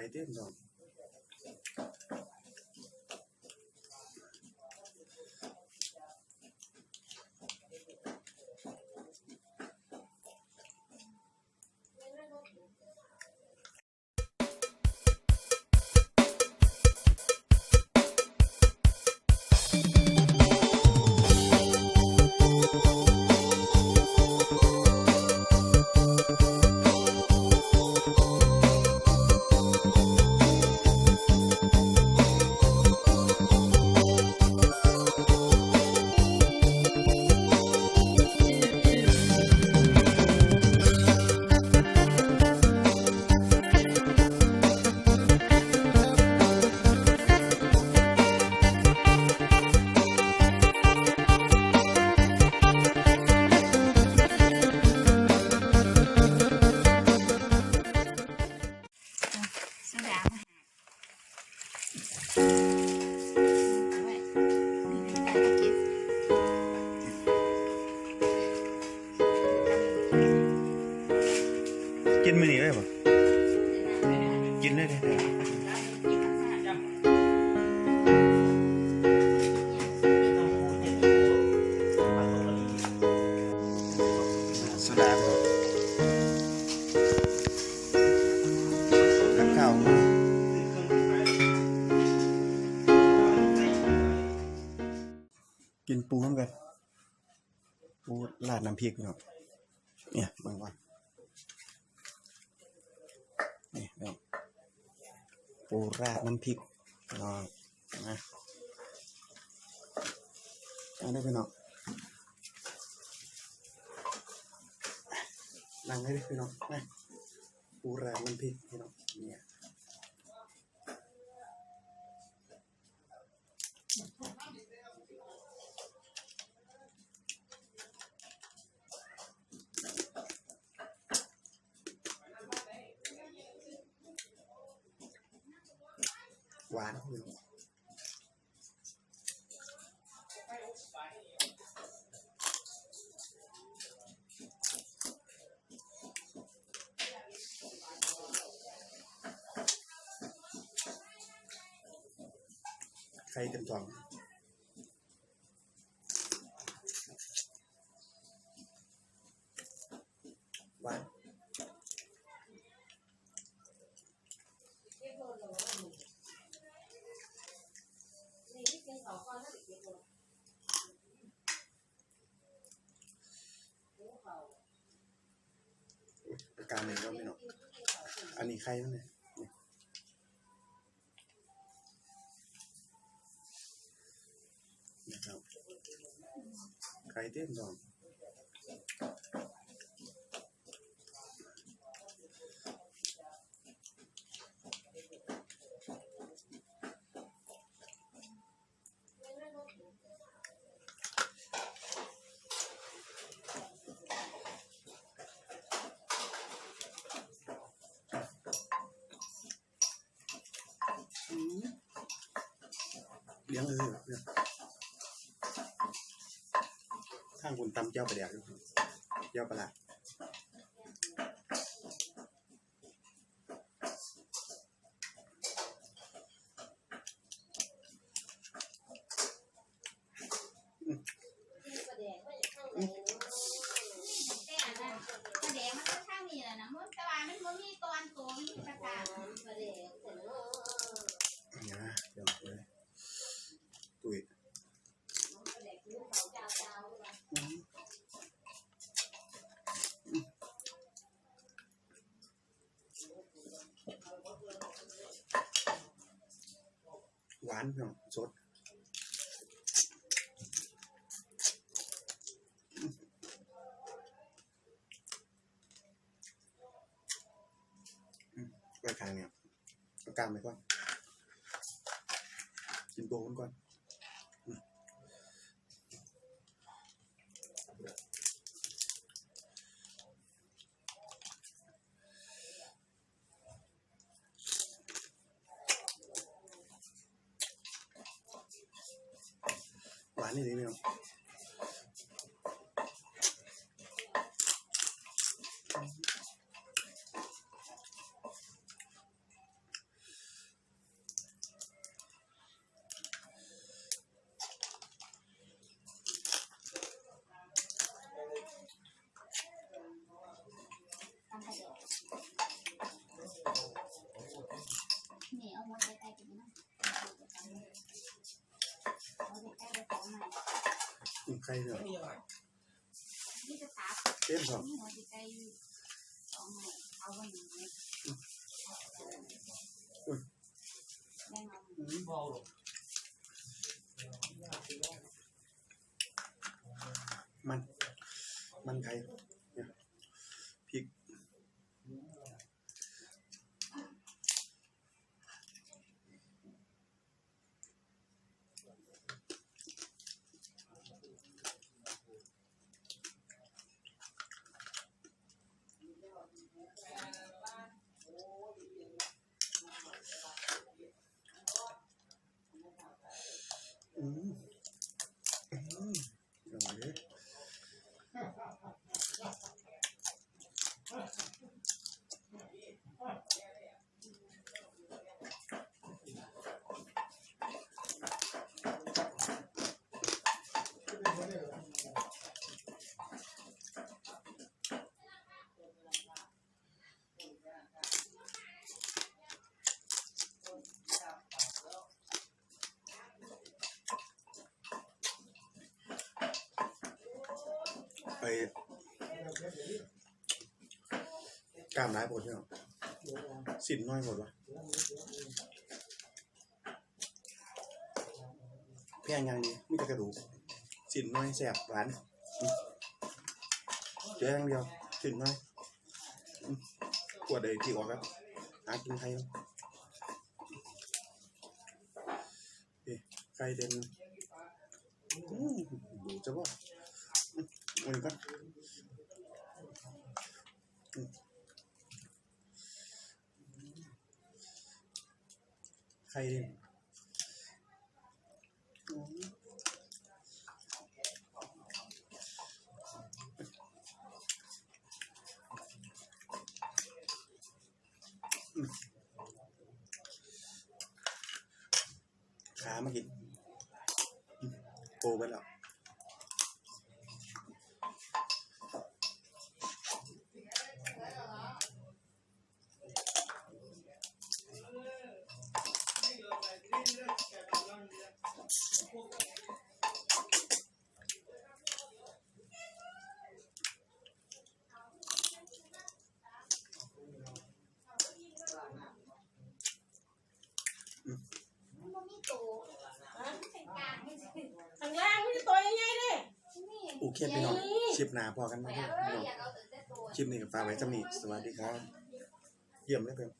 ข่เต็ กินได้ได้โซดาบ่กับข้าวกินปูน้ำกันปูราดน้ำพริกเนาะเนี่ยบางวันนี่เนาะ ปูราดน้ำพริกนาะนะเอันนี้พี่น้องนั่งให้พี่น้องนะปูราดน้ำพริกพี่น้องเนี่ย หวานพี่องไข่เต็มท้อง ประการหนึ่งก็ไม่หนอกอันนี้ใครนั่นเนี่ยนะครับใครเต้นก่อน ลี้ยงเลยเนี่ยข้างคุณตำเจ้าประเดี๋ยวเจ้าประหลาดอืม แต่อันนั้นกระแดงมันก็ข้างนี้แหละนะมันแต่ว่ามันบ่มีตอนโตมันมีประกาศกระแดงเสร็จแล้ว นี่นะเดี๋ยวเลยตุ้ย กระแดงลูกเขาเจ้าเจ้า อืม หวานเนสดไว้ข้างเนี่ยเอากล้ามไปก่อนกินตัวมันก่อน หวา นนี่ดีไหมครับ ไก่เนาะ นี่จะถาม เต็มพร้อม นี่หัวจิตใจเอาไงเอาไว้อย่างนี้แน่นอน อืมมัน มันไก่เนี่ยพริก อืมอืมอร่อยเลย ไปกล้ามร้ายปวดใช่ไหมสินน้อยหมดวะแพงยังดีมีแต่กระดูกสินน้อยแสบหวานเจออย่างเดียวสินน้อยอืมปวดเลยที่ออกแล้วหากินไทยแล้วเอ๊ะไก่เด่นอืมดูจะว่า มันก็ใครเขามากินโปไปแล้ว ข้างล่างไม่ใช่ตัวใหญ่ๆเลยนี่โอเคพี่น้องชิปหนาพอกันไหมเอพี่น้องออยากเอาแต่ตัวคลิปนี้ก็ฝากไว้จำนี้สวัสดีครับ เยี่ยมเลยเพื่อน